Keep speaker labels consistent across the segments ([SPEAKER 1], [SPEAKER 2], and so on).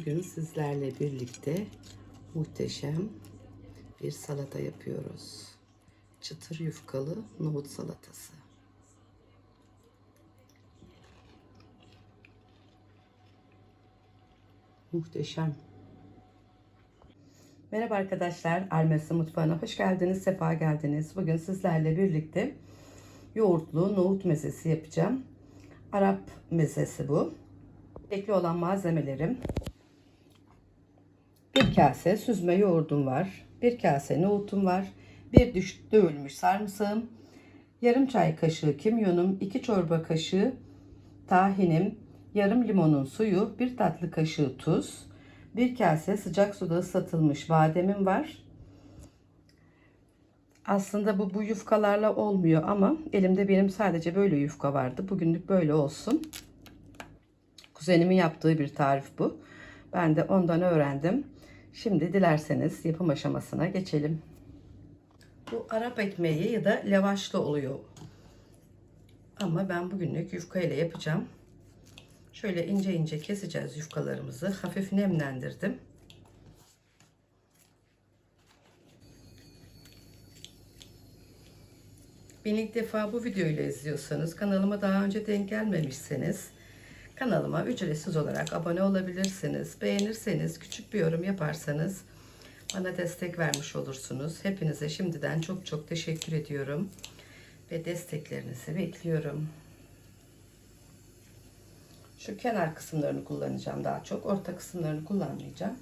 [SPEAKER 1] Bugün sizlerle birlikte muhteşem bir salata yapıyoruz. Çıtır yufkalı nohut salatası. Muhteşem. Merhaba arkadaşlar, Almesi Mutfağı'na hoş geldiniz, sefa geldiniz. Bugün sizlerle birlikte yoğurtlu nohut mezesi yapacağım. Arap mezesi bu. Ekli olan malzemelerim. Bir kase süzme yoğurdum var. Bir kase nohutum var. Bir düş dövülmüş sarımsağım. Yarım çay kaşığı kimyonum. iki çorba kaşığı tahinim. Yarım limonun suyu. Bir tatlı kaşığı tuz. Bir kase sıcak suda ıslatılmış bademim var. Aslında bu bu yufkalarla olmuyor ama elimde benim sadece böyle yufka vardı. Bugünlük böyle olsun. Kuzenimin yaptığı bir tarif bu. Ben de ondan öğrendim. Şimdi dilerseniz yapım aşamasına geçelim. Bu Arap ekmeği ya da lavaşlı oluyor. Ama ben bugünlük yufka ile yapacağım. Şöyle ince ince keseceğiz yufkalarımızı. Hafif nemlendirdim. Beni ilk defa bu videoyla izliyorsanız, kanalıma daha önce denk gelmemişseniz kanalıma ücretsiz olarak abone olabilirsiniz. Beğenirseniz, küçük bir yorum yaparsanız bana destek vermiş olursunuz. Hepinize şimdiden çok çok teşekkür ediyorum ve desteklerinizi bekliyorum. Şu kenar kısımlarını kullanacağım daha çok. Orta kısımlarını kullanmayacağım.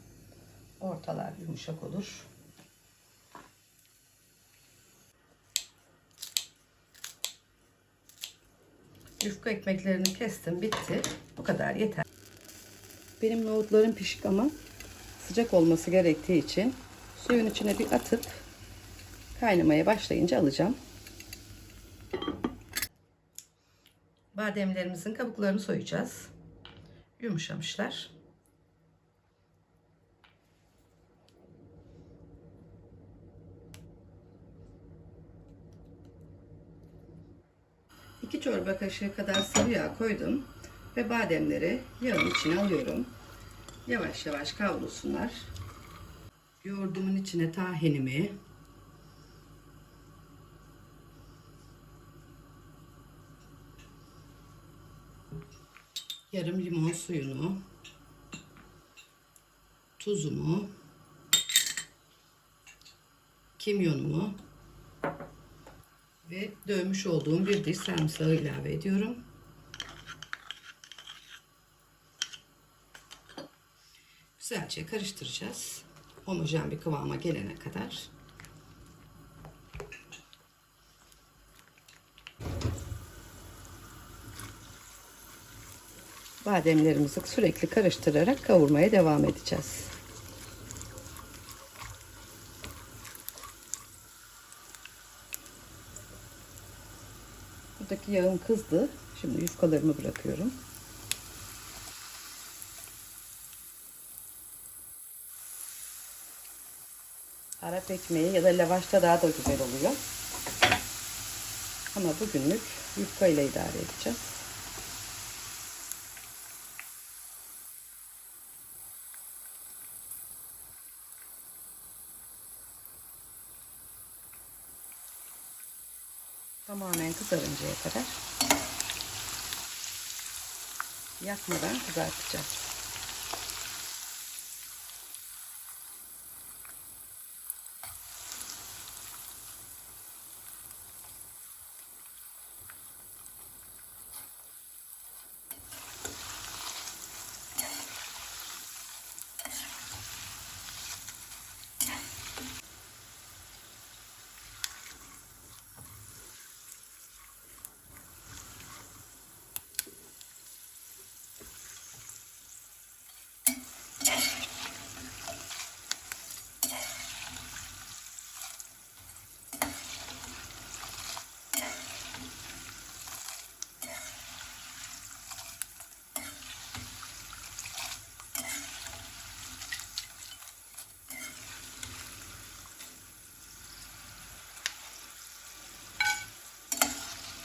[SPEAKER 1] Ortalar yumuşak olur. Yufka ekmeklerini kestim. Bitti. Bu kadar yeter. Benim nohutlarım pişik ama sıcak olması gerektiği için suyun içine bir atıp kaynamaya başlayınca alacağım. Bademlerimizin kabuklarını soyacağız. Yumuşamışlar. İki çorba kaşığı kadar sıvı yağ koydum ve bademleri yağın içine alıyorum. Yavaş yavaş kavrulsunlar. Yoğurdumun içine tahinimi, yarım limon suyunu, tuzumu, kimyonumu ve dövmüş olduğum bir diş sarımsağı ilave ediyorum. Güzelce karıştıracağız. Homojen bir kıvama gelene kadar. Bademlerimizi sürekli karıştırarak kavurmaya devam edeceğiz. Buradaki yağım kızdı. Şimdi yufkalarımı bırakıyorum. Arap ekmeği ya da lavaşta daha da güzel oluyor. Ama bugünlük yufka ile idare edeceğiz. Tamamen kızarıncaya kadar yakmadan kızartacağız.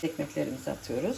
[SPEAKER 1] Ekmeklerimizi atıyoruz.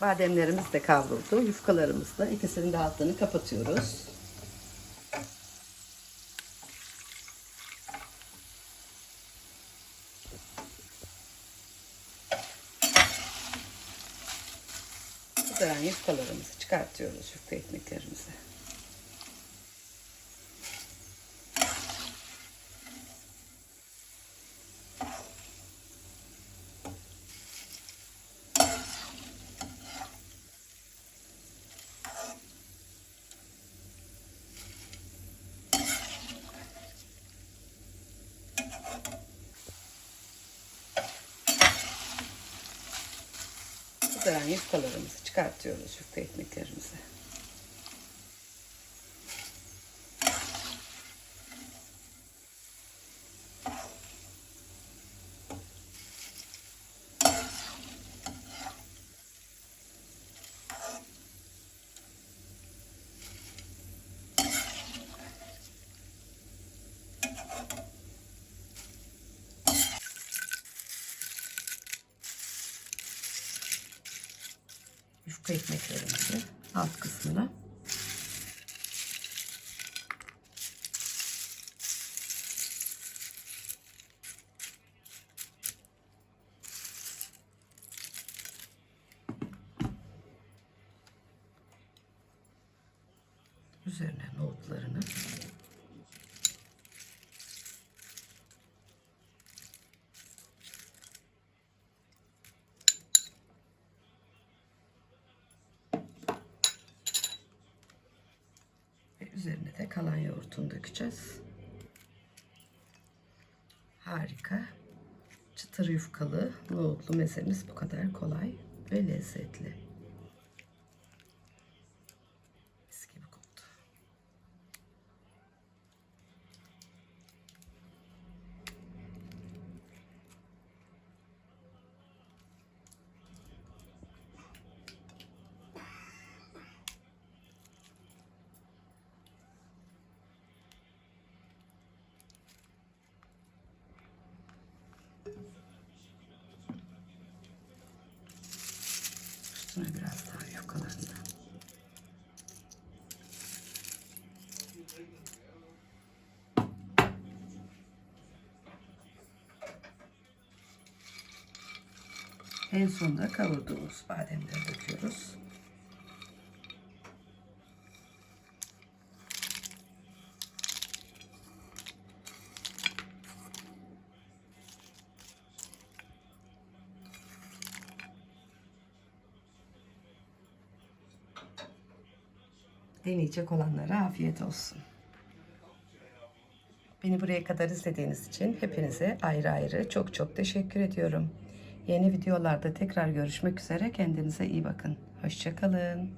[SPEAKER 1] Bademlerimiz de kavruldu. Yufkalarımızla ikisinin de altını kapatıyoruz. Kızaran yufkalarımızı çıkartıyoruz yufka ekmeklerimizi. Kızaran yufkalarımızı çıkartıyoruz yufka ekmeklerimizi. Ekmeklerimizi alt kısmına dökeceğiz. Harika. Çıtır yufkalı nohutlu mezemiz bu kadar kolay ve lezzetli. Üstüne biraz daha yufkalarını. En sonunda kavurduğumuz bademleri döküyoruz. Deneyecek olanlara afiyet olsun. Beni buraya kadar izlediğiniz için hepinize ayrı ayrı çok çok teşekkür ediyorum. Yeni videolarda tekrar görüşmek üzere. Kendinize iyi bakın. Hoşçakalın.